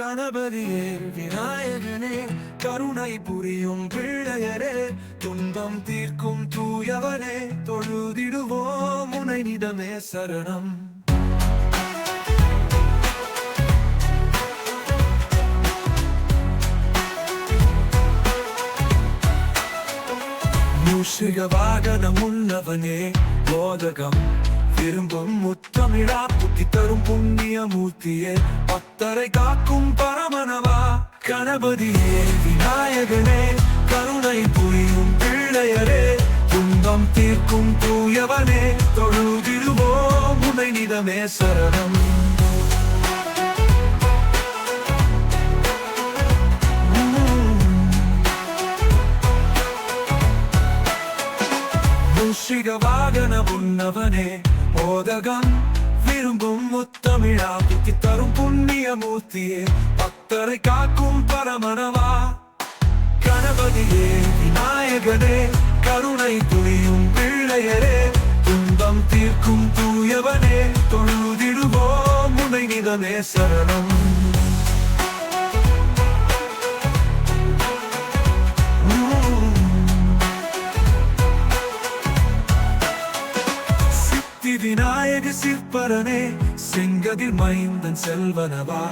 கணபதியே விநாயகனே கருணை புரியும் பிள்ளையரே துன்பம் தீர்க்கும் தூயவனே தொழுதிடுவோம் உனை நிதமே சரணம். மூஷிக வாகனம் உள்ளவனே போதகம் திரும்பும் முத்தமிழா புத்தி தரும் புண்ணிய மூர்த்தியே பத்தரை காக்கும் பரமனவா கணபதியே. விநாயகனே கருணை புரியும் பிள்ளையரே. துன்பம் தீர்க்கும் தூயவனே தொழுதிடுவோ முனை நிதமே சரணம். மூஷிக வாகன உன்னவனே போதகம் விரும்பும் முத்தமிழா புத்தி தரும் புண்ணிய மூர்த்தியே பக்தரை காக்கும் பரமனவா. கணபதியே விநாயகனே கருணை துணியும் பிள்ளையரே துன்பம் தீர்க்கும் தூயவனே தொழுதிடுவோம் உனை நிதமே சரணம். சித்தி விநாயக சிற்பரனே செங்கதிர் மைந்தன் செல்வனவா?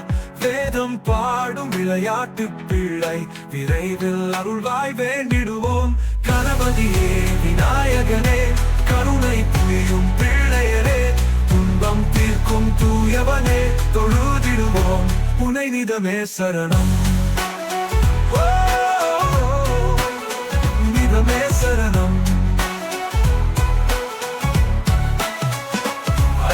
வேதம் பாடும் விளையாட்டு பிள்ளை விரைவில் அருள்வாய் வேண்டிடுவோம். கணபதியே விநாயகனே கருணை புரியும் பிள்ளையரே துன்பம் தீர்க்கும் தூயவனே தொழுதிடுவோம். புனைநிதமே சரணம்.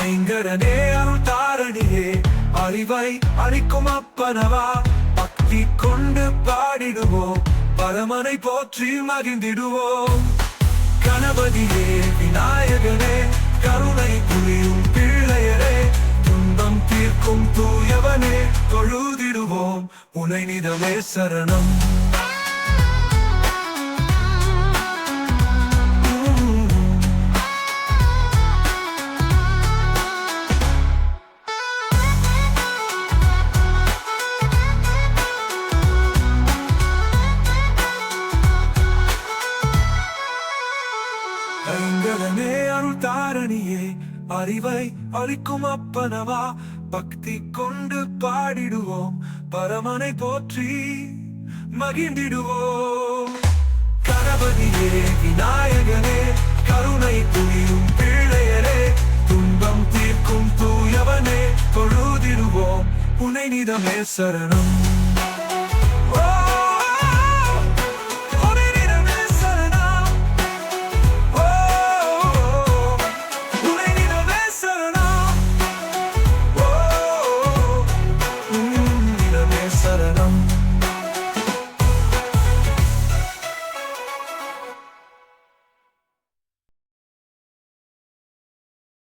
பயங்கரனே அருள் தாரணியே அறிவை அளிக்கும் அப்பனவா? பக்தி கொண்டு பாடிடுவோம். பரமனை போற்றி மகிழ்ந்திடுவோம். கணபதியே விநாயகனே கருணை புரியும் பிள்ளையரே. துன்பம் தீர்க்கும் தூயவனே தொழுதிடுவோம். உனை நிதமே சரணம். அறிவை அளிக்கும் அப்பனவா? பக்தி கொண்டு பாடிடுவோம். பரமனை போற்றி மகிழ்ந்திடுவோம். கணபதியே விநாயகனே கருணை புரியும் பிள்ளையரே துன்பம் தீர்க்கும் தூயவனே தொழுதிடுவோம். உனை நிதமே சரணம்.